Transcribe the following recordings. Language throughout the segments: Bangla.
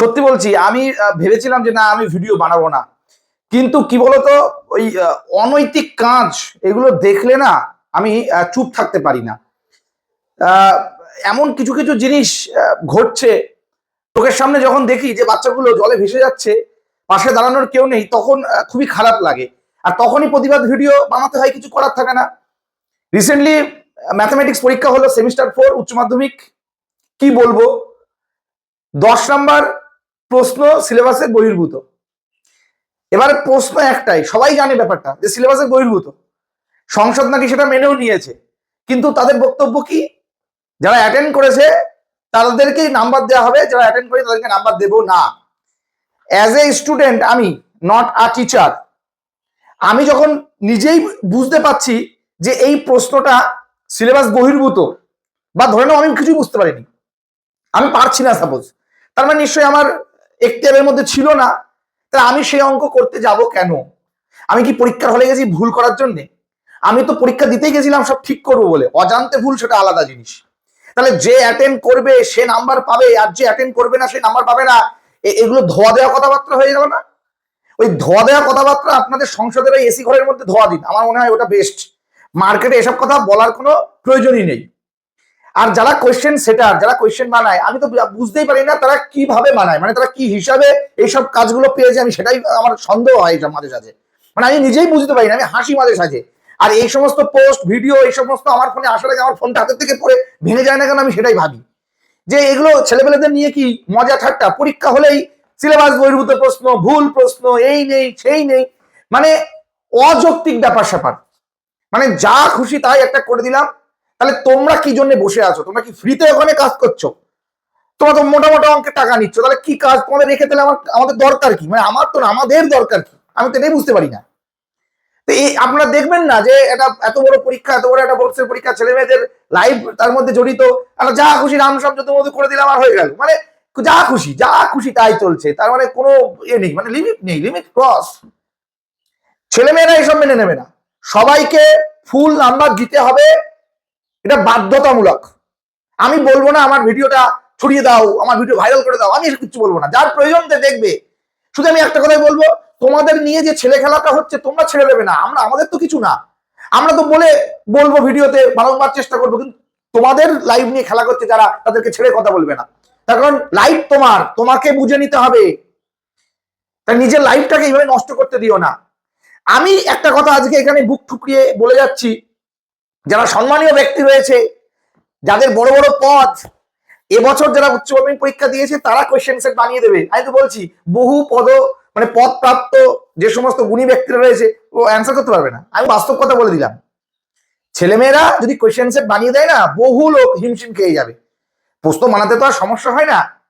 সত্যি বলছি, আমি ভেবেছিলাম যে না, আমি ভিডিও বানাবো না। কিন্তু কি বলতো, ওই অনৈতিক কাজ, এগুলো দেখলে না, আমি চুপ থাকতে পারি না। এমন কিছু কিছু জিনিস ঘটছে। চোখের সামনে যখন দেখি যে বাচ্চাগুলো জলে ভেসে যাচ্ছে, পাশে দাঁড়ানোর কেউ নেই, তখন খুবই খারাপ লাগে। আর তখনই প্রতিবাদ ভিডিও বানাতে হয়, কিছু করার থাকে না। রিসেন্টলি ম্যাথামেটিক্স পরীক্ষা হলো সেমিস্টার ফোর উচ্চ মাধ্যমিক। কি বলব? দশ নাম্বার প্রশ্ন সিলেবাসের বহির্ভূত। এবারে প্রশ্ন একটাই, সবাই জানে ব্যাপারটা, যে সিলেবাসের বহির্ভূত। সংসদ নাকি সেটা মেনেও নিয়েছে, কিন্তু তাদের বক্তব্য কি? যারা অ্যাটেন্ড করেছে, তাদেরকেই নাম্বার দেওয়া হবে, যারা অ্যাটেন্ড করে তাদেরকে নাম্বার দেবো না। অ্যাজ এ স্টুডেন্ট আমি নট আ টিচার আমি যখন নিজেই বুঝতে পারছি যে এই প্রশ্নটা সিলেবাস বহির্ভূত, বা ধরে নাও আমি কিছুই বুঝতে পারিনি, আমি পারছি না সাপোজ তার মানে নিশ্চয়ই আমার এখতিয়ারের মধ্যে ছিল না তা আমি সেই অঙ্ক করতে যাব কেন? আমি কি পরীক্ষার হলে গেছি ভুল করার জন্য? আমি তো পরীক্ষা দিতেই গেছিলাম, সব ঠিক করব বলে। অজান্তে ভুল সেটা আলাদা জিনিস। তাহলে যে অ্যাটেন্ড করবে, সে নাম্বার পাবে, আর যে অ্যাটেন্ড করবে না, সে নাম্বার পাবে না। এগুলো ধোয়া দেওয়া কথাবার্তা হয়ে গেল না? ওই ধোয়া দেওয়া কথাবার্তা আপনাদের সংসদের এসি ঘরের মধ্যে ধোয়া দিন। আমার মনে হয় ওটা বেস্ট মার্কেটে এসব কথা বলার কোনো প্রয়োজনই নেই। আর যারা কোয়েশ্চেন সেটার যারা কোয়েশ্চেন বানায়, আমি তো বুঝতেই পারি না তারা কীভাবে বানায় মানে তারা কি হিসাবে এইসব কাজগুলো পেয়েছে, আমি সেটাই, আমার সন্দেহ হয় মাঝে সাঝে। মানে আমি নিজেই বুঝতে পারি না, আমি হাসি মাঝে সাঝে। আর এই সমস্ত পোস্ট ভিডিও এই সমস্ত আমার ফোনে আসার আগে আমার ফোনটা হাতের থেকে পড়ে ভেঙে যায় না কেন, আমি সেটাই ভাবি। যে এগুলো ছেলেপেলেদের নিয়ে কি মজা ঠাট্টা? পরীক্ষা হলেই সিলেবাস বহির্ভূত প্রশ্ন, ভুল প্রশ্ন, এই নেই, সেই নেই। মানে অযৌক্তিক ব্যাপার স্যাপার মানে যা খুশি তাই একটা করে দিলাম তাহলে তোমরা কি জন্য বসে আছো? তোমরা কি ফ্রিতে ওখানে কাজ করছ? তোমরা তো মোটা মোটা অঙ্কের টাকা নিচ্ছ। তাহলে কি কাজ তোমাদের রেখে দিলে আমার আমাদের দরকার কি? মানে আমার তো না, আমাদের দরকার কি? আমি তো এটাই বুঝতে পারি না। তো এই আপনারা দেখবেন না যে এটা এত বড় পরীক্ষা, এত বড় একটা বোর্ডসের পরীক্ষা, ছেলে মেয়েদের লাইভ তার মধ্যে জড়িত। আমরা যা খুশি রাম শব্দের মধ্যে করে দিলাম, আর হয়ে গেল। মানে যা খুশি যা খুশি তাই চলছে। তার মানে কোনো ইয়ে নেই। মানে লিমিট নেই লিমিট ক্রস ছেলেমেয়েরা এসব মেনে নেবে না। সবাইকে ফুল নাম্বার দিতে হবে। এটা বাধ্যতামূলক। আমি বলব না আমার ভিডিওটা ছড়িয়ে দাও, আমার ভিডিও ভাইরাল করে দাও, আমি কিছু বলব না। যার প্রয়োজন দেখবে। শুধু আমি একটা কথাই বলব, তোমাদের নিয়ে যে ছেলে খেলাটা হচ্ছে, তোমরা ছেড়ে দেবে না। আমরা, আমাদের তো কিছু না। আমরা তো বলে বলব ভিডিওতে, বারংবার চেষ্টা করব, কিন্তু তোমাদের লাইভ নিয়ে খেলা করছে যারা, তাদেরকে ছেড়ে কথা বলবে না। তার কারণ লাইভ তোমার, তোমাকে বুঝে নিতে হবে। তাই নিজের লাইফটাকে এইভাবে নষ্ট করতে দিও না। আমি একটা কথা আজকে এখানে বুক ঠুকরিয়ে বলে যাচ্ছি। যারা সম্মানীয় ব্যক্তি রয়েছে, যাদের বড় বড় পদ, এবছর যারা উচ্চ মাধ্যমিক পরীক্ষা দিয়েছে, তারা কোয়েশ্চেন সেট বানিয়ে দেবে। আমি তো বলছি, বহু পদ মানে পদ প্রাপ্ত যে সমস্ত গুণী ব্যক্তিরা রয়েছে, ও অ্যান্সার করতে পারবে না। আমি বাস্তব কথা বলে দিলাম। ছেলেমেয়েরা যদি কোয়েশ্চেন সেট বানিয়ে দেয় না, বহু লোক হিমশিম খেয়ে যাবে। প্রশ্ন বানাতে তো আর সমস্যা হয় না।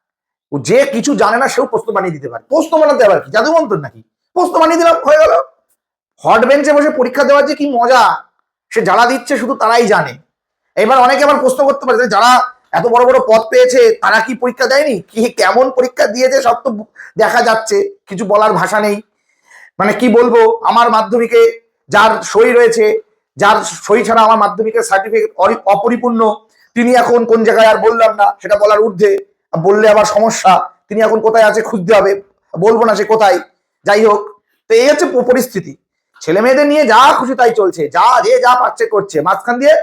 যে কিছু জানে না, সেও প্রশ্ন বানিয়ে দিতে পারে। প্রশ্ন বানাতে আবার কি? জাদু মন্ত্র নাকি? প্রশ্ন বানিয়ে দিলাম, হয়ে গেল। হট বেঞ্চে বসে পরীক্ষা দেওয়ার যে কি মজা! সে যারা দিচ্ছে শুধু তারাই জানে। এবার অনেকে আবার প্রশ্ন করতে পারে যারা এত বড় বড় পদ পেয়েছে, তারা কি পরীক্ষা দেয়নি? কি, কেমন পরীক্ষা দিয়েছে সব তো দেখা যাচ্ছে, কিছু বলার ভাষা নেই। মানে কি বলব, আমার মাধ্যমিকে যার সই রয়েছে, যার সই ছাড়া আমার মাধ্যমিকের সার্টিফিকেট অপরিপূর্ণ, তিনি এখন কোন জায়গায় আর বললাম না, সেটা বলার ঊর্ধ্বে, বললে আবার সমস্যা, তিনি এখন কোথায় আছে খুঁজতে হবে, বলব না সে কোথায়। যাই হোক, তো এই হচ্ছে পরিস্থিতি। ছেলে মেয়েদের নিয়ে যা খুশি তাই চলছে, যা যে যা পাচ্ছে করছে। মাঝখান দিয়ে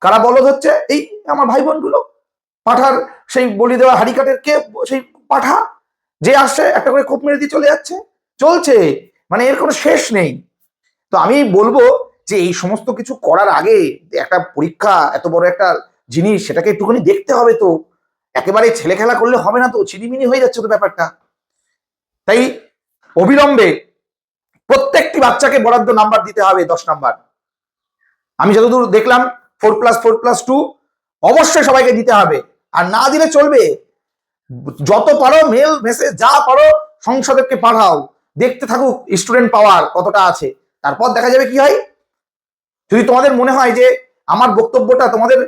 কারা বলদ হচ্ছে? এই আমার ভাই বোনগুলো পাঠার সেই বলি দেওয়া হারিকাটের কে? সেই পাঠা। যে আসছে, একটা করে কোপ মেরে দিয়ে চলে যাচ্ছে। চলছে। মানে এর কোনো শেষ নেই। তো আমি বলব যে এই সমস্ত কিছু করার আগে একটা পরীক্ষা, এত বড় একটা জিনিস, সেটাকে একটুখানি দেখতে হবে তো। একেবারে ছেলে খেলা করলে হবে না তো চিনিমিনি হয়ে যাচ্ছে তো ব্যাপারটা। তাই অবিলম্বে প্রত্যেকটি বাচ্চাকে বরাদ্দ নাম্বার দিতে হবে দশ নাম্বার আমি যতদূর দেখলাম four plus four plus two অবশ্যই সবাইকে দিতে হবে। আর না দিলে চলবে। যত পারো মেল মেসেজ যা পারো সংসদকে পাঠাও। দেখতে থাকুক স্টুডেন্ট পাওয়ার কতটা আছে। তারপর দেখা যাবে কি হয়? যদি তোমাদের মনে হয় যে আমার বক্তব্যটা তোমাদের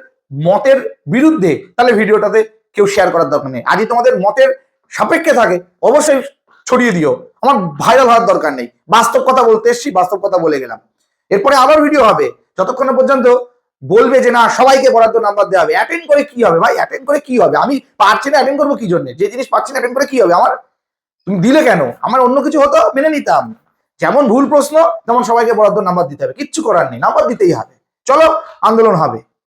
মতের বিরুদ্ধে, তাহলে ভিডিওটাতে কেউ শেয়ার করার দরকার নেই। আজই তোমাদের মতের সাপেক্ষে থাকে, অবশ্যই ছড়িয়ে দিও। আমার ভাইরাল হওয়ার দরকার নেই। বাস্তব কথা বলতে এসছি, বাস্তব কথা বলে গেলাম। এরপরে আবার ভিডিও হবে। যতক্ষণ পর্যন্ত বলবে যে, না, সবাইকে বরাদ্দ নাম্বার দেওয়া হবে। অ্যাটেন্ড করে কি হবে ভাই? অ্যাটেন্ড করে কি হবে? আমি পারছি না অ্যাটেন্ড করব কি জন্য যে জিনিস পাচ্ছি না অ্যাটেন্ড করে কি হবে? আমার তুমি দিলে কেন? আমার অন্য কিছু হতো, মেনে নিতাম। যেমন ভুল প্রশ্ন, তেমন সবাইকে বরাদ্দ নাম্বার দিতে হবে। কিচ্ছু করার নেই। নাম্বার দিতেই হবে। চলো, আন্দোলন হবে।